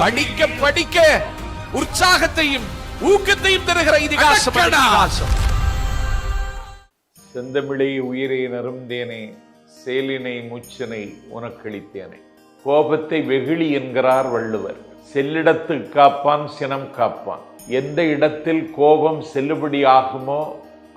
படிக்க படிக்க உற்சாகத்தையும் ஊக்கத்தையும் தருகிற இதிகாசம் செந்தமிழை உயிரை நருந்தேனே சேலினை மூச்சனை உனக்களித்தேனே கோபத்தை வெகுளி என்கிறார் வள்ளுவர். செல்லிடத்து காப்பான் சினம் காப்பான். எந்த இடத்தில் கோபம் செல்லுபடி ஆகுமோ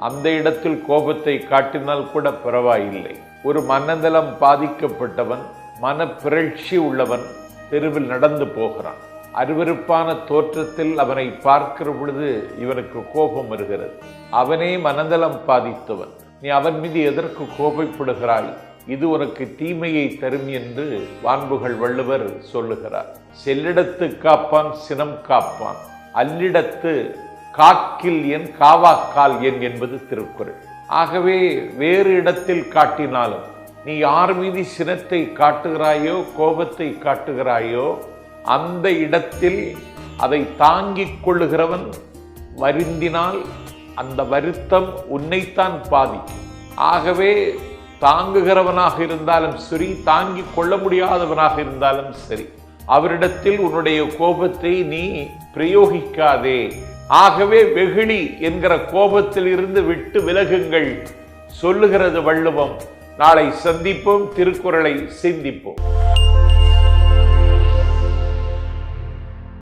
அந்த இடத்தில் கோபத்தை காட்டினால் கூட பரவாயில்லை. ஒரு மனநலம் பாதிக்கப்பட்டவன் மனப்பிறழ்ச்சி உள்ளவன் தெருவில் நடந்து போகிறான். அருவருப்பான தோற்றத்தில் அவனை பார்க்கிற பொழுது இவனுக்கு கோபம் வருகிறது. அவனே மனநலம் பாதித்தவன். நீ அவன் மீது எதற்கு கோபப்படுகிறாய்? இது உனக்கு தீமையை தரும் என்று வான்புகள் வள்ளுவர் சொல்லுகிறார். செல்லிடத்து காப்பான் சினம் காப்பான். அல்லிடத்து காக்கில் என் காவாக்கால் என் என்பது திருக்குறள். ஆகவே வேறு இடத்தில் காட்டினாலும் நீ யார் மீது சினத்தை காட்டுகிறாயோ கோபத்தை காட்டுகிறாயோ அந்த இடத்தில் அதை தாங்கிக் கொள்ளுகிறவன் வருந்தினால் அந்த வருத்தம் உன்னைத்தான் பாதிக்கும். ஆகவே தாங்குகிறவனாக இருந்தாலும் சரி தாங்கிக் கொள்ள முடியாதவனாக இருந்தாலும் சரி அவரிடத்தில் உன்னுடைய கோபத்தை நீ பிரயோகிக்காதே. ஆகவே வெகுளி என்கிற கோபத்தில் இருந்து விட்டு விலகுங்கள். சொல்லுகிறது வள்ளுவம் நாளை சந்திப்போம் திருக்குறளை சிந்திப்போம்.